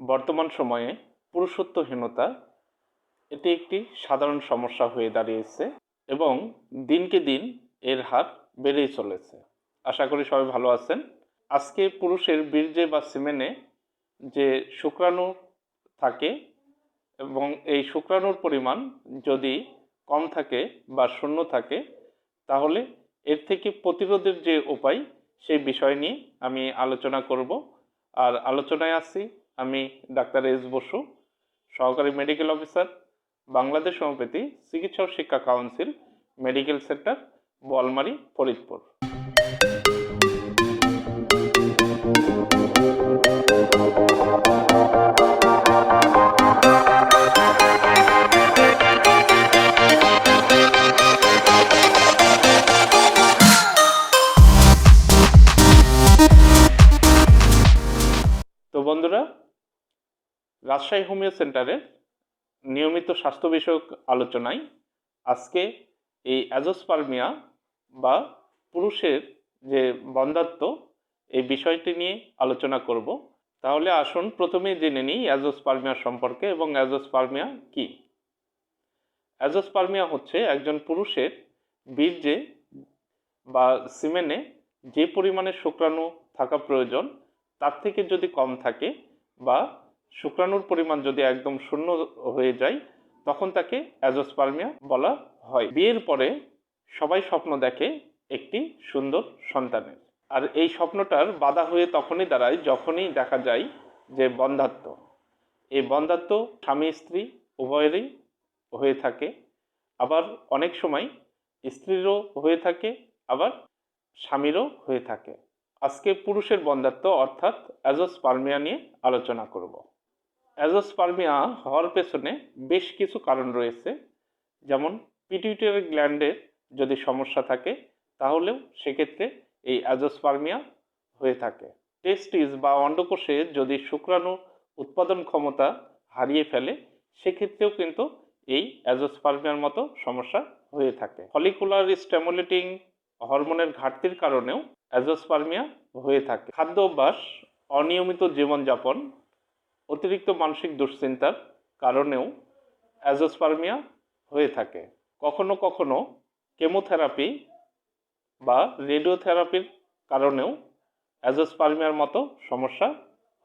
বর্তমান সময়ে পুরুষত্বহীনতা এটি একটি সাধারণ সমস্যা হয়ে দাঁড়িয়েছে এবং দিনকে দিন এর হার বেড়েই চলেছে। আশা করি সবাই ভালো আছেন। আজকে পুরুষের বীর্যে বা সিমেনে যে শুক্রাণু থাকে এবং এই শুক্রাণুর পরিমাণ যদি কম থাকে বা শূন্য থাকে, তাহলে এর থেকে প্রতিরোধের যে উপায়, সেই বিষয় নিয়ে আমি আলোচনা করব। আর আলোচনায় আছি আমি ডাক্তার এস বসু, সহকারী মেডিকেল অফিসার বাংলাদেশ হোমিওপ্যাথি চিকিৎসা ও শিক্ষা council medical centre Bolmari, Faridpur. Rajshahi homeo সেন্টারের নিয়মিত স্বাস্থ্য বিষয়ক আলোচনায় আজকে এই অ্যাজোস্পার্মিয়া বা পুরুষের যে বন্ধাত্ব এই বিষয়টি নিয়ে আলোচনা করব। তাহলে আসুন প্রথমেই জেনে নিই অ্যাজোস্পার্মিয়া সম্পর্কে এবং অ্যাজোস্পার্মিয়া কি। অ্যাজোস্পার্মিয়া হচ্ছে একজন পুরুষের বীর্যে বা সিমেনে যে পরিমাণে শুক্রাণু থাকা প্রয়োজন, তার থেকে যদি কম থাকে বা শুক্রাণুর পরিমাণ যদি একদম শূন্য হয়ে যায়, তখন তাকে অ্যাজোস্পার্মিয়া বলা হয়। বিয়ের পরে সবাই স্বপ্ন দেখে একটি সুন্দর সন্তানের। আর এই স্বপ্নটার বাধা হয়ে তখনই দাঁড়ায়, যখনই দেখা যায় যে বন্ধাত্ম। এই বন্ধাত্ম স্বামী, স্ত্রী উভয়েরই হয়ে থাকে। আবার অনেক সময় স্ত্রীরও হয়ে থাকে, আবার স্বামীরও হয়ে থাকে। আজকে পুরুষের বন্ধাত্ব অর্থাৎ অ্যাজোস্পার্মিয়া নিয়ে আলোচনা করব। অ্যাজোস্পার্মিয়া হওয়ার পেছনে বেশ কিছু কারণ রয়েছে। যেমন পিটিউটারি গ্ল্যান্ডের যদি সমস্যা থাকে, তাহলেও সেক্ষেত্রে এই অ্যাজোস্পার্মিয়া হয়ে থাকে। টেস্টিস বা অন্ডকোষে যদি শুক্রাণু উৎপাদন ক্ষমতা হারিয়ে ফেলে, সেক্ষেত্রেও কিন্তু এই অ্যাজোস্পার্মিয়ার মতো সমস্যা হয়ে থাকে। ফলিকুলার স্ট্যামুলেটিং হরমোনের ঘাটতির কারণেও অ্যাজোস্পার্মিয়া হয়ে থাকে। খাদ্য অভ্যাস, অনিয়মিত জীবনযাপন অতিরিক্ত মানসিক দুশ্চিন্তার কারণেও অ্যাজোস্পার্মিয়া হয়ে থাকে। কখনো কখনো কেমোথেরাপি বা রেডিওথেরাপির কারণেও অ্যাজোস্পার্মিয়ার মতো সমস্যা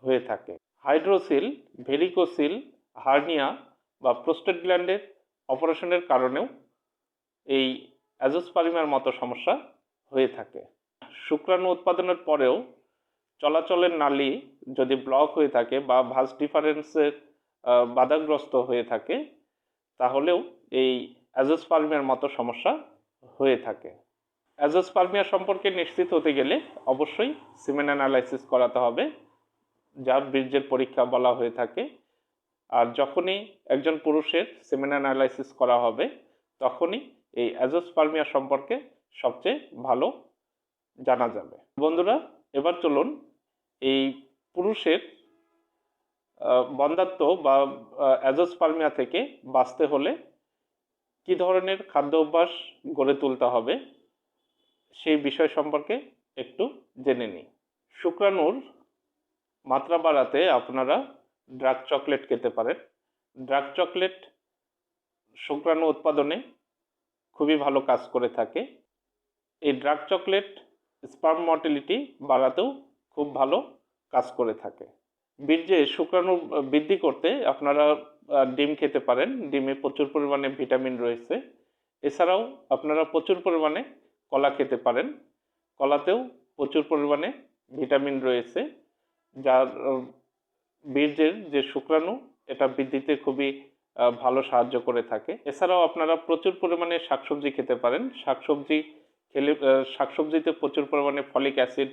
হয়ে থাকে। হাইড্রোসিল, ভেরিকোসিল, হার্নিয়া বা প্রোস্টেট গ্ল্যান্ডের অপারেশনের কারণেও এই অ্যাজোস্পার্মিয়ার মতো সমস্যা হয়ে থাকে। শুক্রাণু উৎপাদনের পরেও চলাচলের নালী যদি ব্লক হয়ে থাকে বা ভাস ডিফারেন্সের বাধাগ্রস্ত হয়ে থাকে, তাহলেও এই অ্যাজোস্পার্মিয়ার মতো সমস্যা হয়ে থাকে। অ্যাজোস্পার্মিয়া সম্পর্কে নিশ্চিত হতে গেলে অবশ্যই সিমেন অ্যানালাইসিস করাতে হবে, যা বীর্যের পরীক্ষা বলা হয়ে থাকে। আর যখনই একজন পুরুষের সিমেন অ্যানালাইসিস করা হবে, তখনই এই অ্যাজোস্পার্মিয়া সম্পর্কে সবচেয়ে ভালো জানা যাবে। বন্ধুরা, এবার চলুন এই পুরুষের বন্ধাত্ব বা অ্যাজোস্পার্মিয়া থেকে বাঁচতে হলে কি ধরনের খাদ্য অভ্যাস গড়ে তুলতে হবে সেই বিষয় সম্পর্কে একটু জেনে নিই। শুক্রাণুর মাত্রা বাড়াতে আপনারা ড্রাগ চকলেট খেতে পারেন। ড্রাগ চকলেট শুক্রাণু উৎপাদনে খুবই ভালো কাজ করে থাকে। এই ড্রাগ চকলেট স্পার্ম মর্টিলিটি বাড়াতেও খুব ভালো কাজ করে থাকে। বীর্যে শুক্রাণু বৃদ্ধি করতে আপনারা ডিম খেতে পারেন। ডিমে প্রচুর পরিমাণে ভিটামিন রয়েছে। এছাড়াও আপনারা প্রচুর পরিমাণে কলা খেতে পারেন। কলাতেও প্রচুর পরিমাণে ভিটামিন রয়েছে, যার বীর্যের যে শুক্রাণু, এটা বৃদ্ধিতে খুবই ভালো সাহায্য করে থাকে। এছাড়াও আপনারা প্রচুর পরিমাণে শাকসবজি খেতে পারেন। শাকসবজি খেলে শাকসবজিতে প্রচুর পরিমাণে ফলিক অ্যাসিড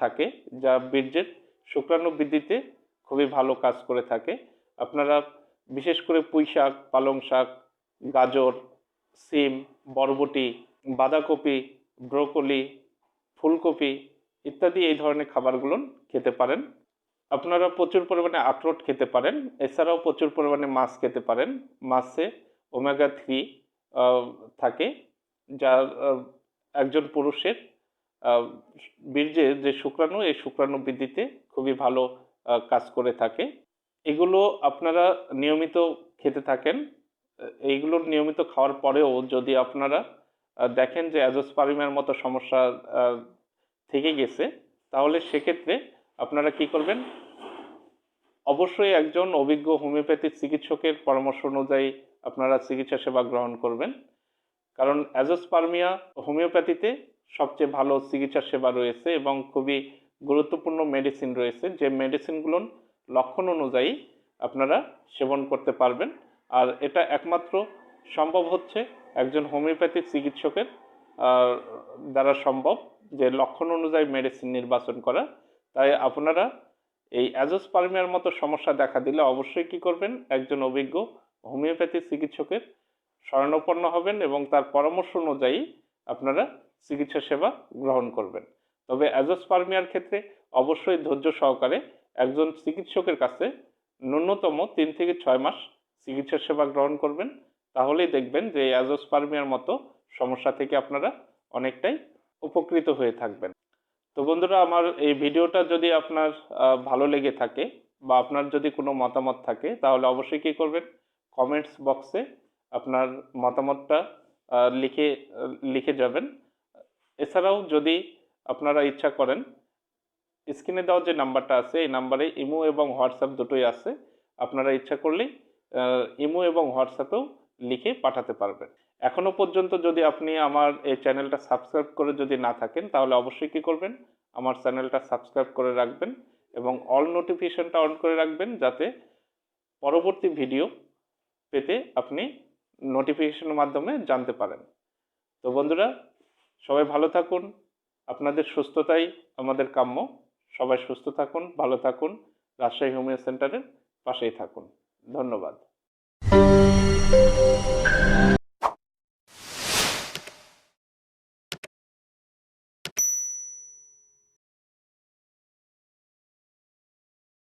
থাকে, যা বীর্যের শুক্রাণু বৃদ্ধিতে খুবই ভালো কাজ করে থাকে। আপনারা বিশেষ করে পুঁই শাক পালং শাক গাজর, সিম, বরবটি, বাঁধাকপি, ব্রোকলি, ফুলকপি ইত্যাদি এই ধরনের খাবারগুলো খেতে পারেন। আপনারা প্রচুর পরিমাণে আখরোট খেতে পারেন, এছাড়াও প্রচুর পরিমাণে মাছ খেতে পারেন। মাছে ওমেগা থ্রি থাকে যা একজন পুরুষের বীর্যের যে শুক্রাণু, এই শুক্রাণু বৃদ্ধিতে খুবই ভালো কাজ করে থাকে। এগুলো আপনারা নিয়মিত খেতে থাকেন। এইগুলো নিয়মিত খাওয়ার পরেও যদি আপনারা দেখেন যে অ্যাজোস্পারিমের মতো সমস্যা থেকে গেছে, তাহলে সেক্ষেত্রে আপনারা কি করবেন? অবশ্যই একজন অভিজ্ঞ হোমিওপ্যাথি চিকিৎসকের পরামর্শ অনুযায়ী আপনারা চিকিৎসা সেবা গ্রহণ করবেন। কারণ অ্যাজোস্পার্মিয়া হোমিওপ্যাথিতে সবচেয়ে ভালো চিকিৎসা সেবা রয়েছে এবং খুবই গুরুত্বপূর্ণ মেডিসিন রয়েছে। যে মেডিসিনগুলো লক্ষণ অনুযায়ী আপনারা সেবন করতে পারবেন। আর এটা একমাত্র সম্ভব হচ্ছে একজন হোমিওপ্যাথিক চিকিৎসকের দ্বারা সম্ভব যে লক্ষণ অনুযায়ী মেডিসিন নির্বাচন করা। তাই আপনারা এই অ্যাজোস্পার্মিয়ার মতো সমস্যা দেখা দিলে অবশ্যই কি করবেন? একজন অভিজ্ঞ হোমিওপ্যাথি চিকিৎসকের শরণাপন্ন হবেন এবং তার পরামর্শ অনুযায়ী আপনারা চিকিৎসা সেবা গ্রহণ করবেন। তবে অ্যাজোস্পার্মিয়ার ক্ষেত্রে অবশ্যই ধৈর্য সহকারে একজন চিকিৎসকের কাছে ন্যূনতম তিন থেকে ছয় মাস চিকিৎসা সেবা গ্রহণ করবেন। তাহলেই দেখবেন যে অ্যাজোস্পার্মিয়ার মতো সমস্যা থেকে আপনারা অনেকটাই উপকৃত হয়ে থাকবেন। তো বন্ধুরা, আমার এই ভিডিওটা যদি আপনার ভালো লেগে থাকে বা আপনার যদি কোনো মতামত থাকে, তাহলে অবশ্যই কী করবেন? কমেন্টস বক্সে আপনার মতামতটা লিখে লিখে যাবেন। এছাড়াও যদি আপনারা ইচ্ছা করেন, স্ক্রিনে দেওয়া যে নাম্বারটা আছে, এই নাম্বারে ইমো এবং হোয়াটসঅ্যাপ দুটোই আছে। আপনারা ইচ্ছা করলেই ইমো এবং হোয়াটসঅ্যাপেও লিখে পাঠাতে পারবেন। এখনও পর্যন্ত যদি আপনি আমার এই চ্যানেলটা সাবস্ক্রাইব করে যদি না থাকেন, তাহলে অবশ্যই কী করবেন? আমার চ্যানেলটা সাবস্ক্রাইব করে রাখবেন এবং অল নোটিফিকেশনটা অন করে রাখবেন যাতে পরবর্তী ভিডিও পেতে আপনি নোটিফিকেশনের মাধ্যমে জানতে পারেন। তো বন্ধুরা সবাই ভালো থাকুন, আপনাদের সুস্থতাই আমাদের কাম্য। সবাই সুস্থ থাকুন, ভালো থাকুন, রাজশাহী হোমিও সেন্টারের পাশেই থাকুন। ধন্যবাদ।